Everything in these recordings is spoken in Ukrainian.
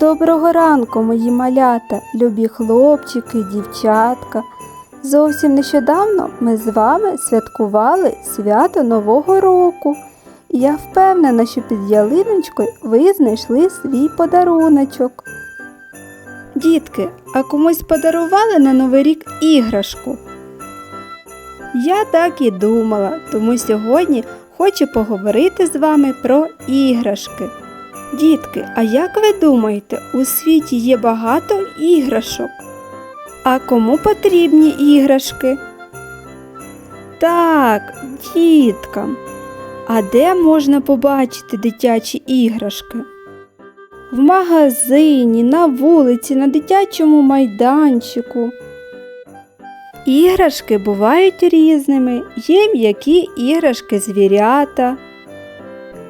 Доброго ранку, мої малята, любі хлопчики, дівчатка. Зовсім нещодавно ми з вами святкували свято Нового року. І я впевнена, що під ялиночкою ви знайшли свій подаруночок. Дітки, а комусь подарували на Новий рік іграшку? Я так і думала, тому сьогодні хочу поговорити з вами про іграшки. Дітки, а як ви думаєте, у світі є багато іграшок? А кому потрібні іграшки? Так, діткам. А де можна побачити дитячі іграшки? В магазині, на вулиці, на дитячому майданчику. Іграшки бувають різними, є м'які іграшки звірята.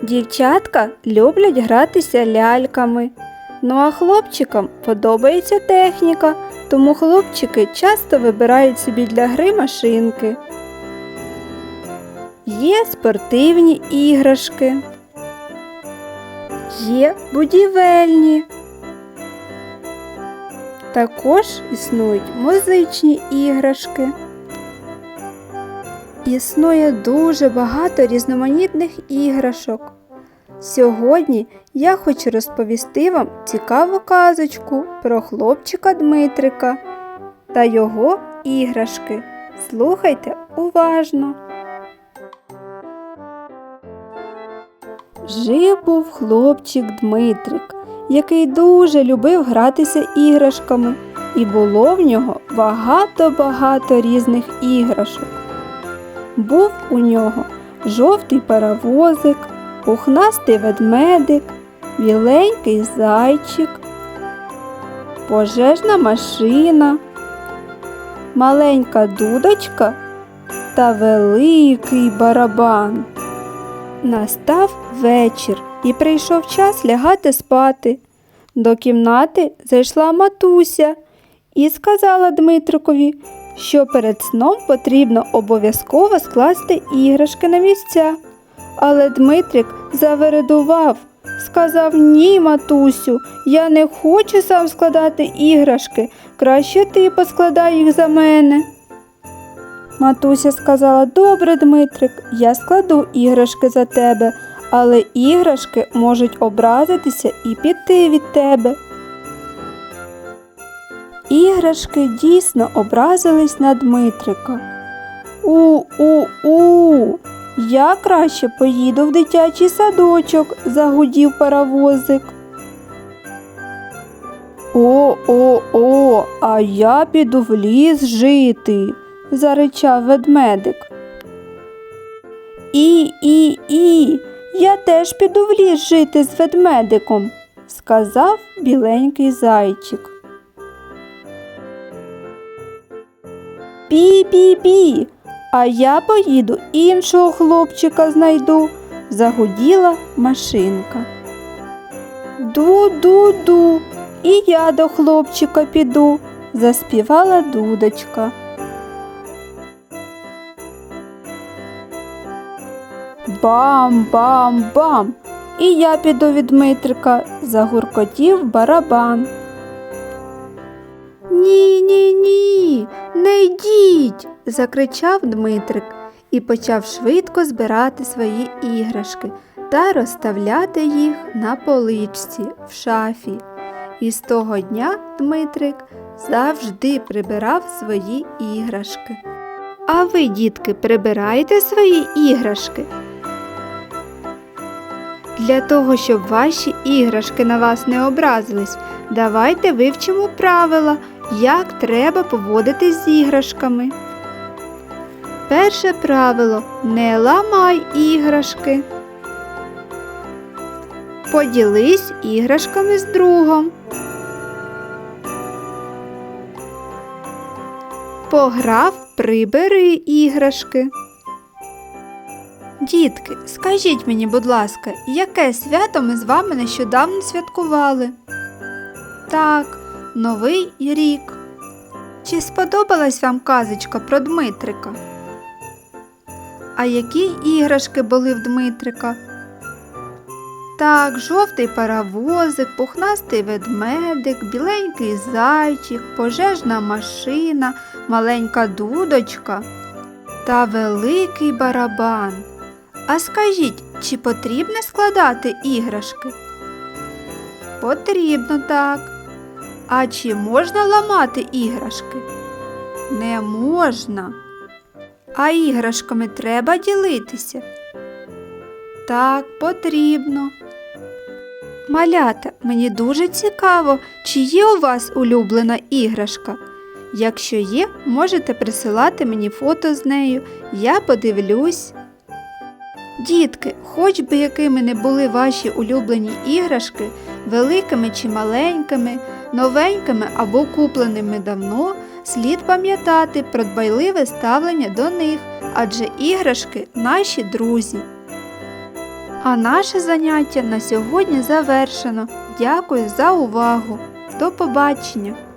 Дівчатка люблять гратися ляльками. Ну а хлопчикам подобається техніка, тому хлопчики часто вибирають собі для гри машинки. Є спортивні іграшки, є будівельні. Також існують музичні іграшки. Існує дуже багато різноманітних іграшок. Сьогодні я хочу розповісти вам цікаву казочку про хлопчика Дмитрика та його іграшки. Слухайте уважно. Жив був хлопчик Дмитрик, який дуже любив гратися іграшками, і було в нього багато-багато різних іграшок. Був у нього жовтий паровозик, пухнастий ведмедик, біленький зайчик, пожежна машина, маленька дудочка та великий барабан. Настав вечір і прийшов час лягати спати. До кімнати зайшла матуся і сказала Дмитрикові, що перед сном потрібно обов'язково скласти іграшки на місця. Але Дмитрик завередував, сказав ні, матусю, я не хочу сам складати іграшки, краще ти поскладай їх за мене. Матуся сказала, добре, Дмитрик, я складу іграшки за тебе, але іграшки можуть образитися і піти від тебе. Іграшки дійсно образились на Дмитрика. У-у-у, я краще поїду в дитячий садочок, загудів паровозик. О-о-о, а я піду в ліс жити, заричав ведмедик. І, і, і, я теж піду в ліс жити з ведмедиком, сказав біленький зайчик. Бі-бі-бі, а я поїду іншого хлопчика знайду, загуділа машинка. Ду-ду-ду, і я до хлопчика піду, заспівала дудочка. Бам-бам-бам, і я піду від Дмитрика, загуркотів барабан. Йдіть, закричав Дмитрик і почав швидко збирати свої іграшки та розставляти їх на поличці в шафі. І з того дня Дмитрик завжди прибирав свої іграшки. А ви, дітки, прибираєте свої іграшки? Для того, щоб ваші іграшки на вас не образились, давайте вивчимо правила, як треба поводитись з іграшками. Перше правило не ламай іграшки. Поділись іграшками з другом. Пограв, прибери іграшки. Дітки, скажіть мені, будь ласка, яке свято ми з вами нещодавно святкували? Так, Новий рік. Чи сподобалась вам казочка про Дмитрика? А які іграшки були в Дмитрика? Так, жовтий паровозик, пухнастий ведмедик, біленький зайчик, пожежна машина, маленька дудочка та великий барабан. А скажіть, чи потрібно складати іграшки? Потрібно так. А чи можна ламати іграшки? Не можна. А іграшками треба ділитися. Так, потрібно. Малята, мені дуже цікаво, чи є у вас улюблена іграшка. Якщо є, можете присилати мені фото з нею, я подивлюсь. Дітки, хоч би якими не були ваші улюблені іграшки, великими чи маленькими, новенькими або купленими давно, слід пам'ятати про дбайливе ставлення до них, адже іграшки наші друзі. А наше заняття на сьогодні завершено. Дякую за увагу. До побачення!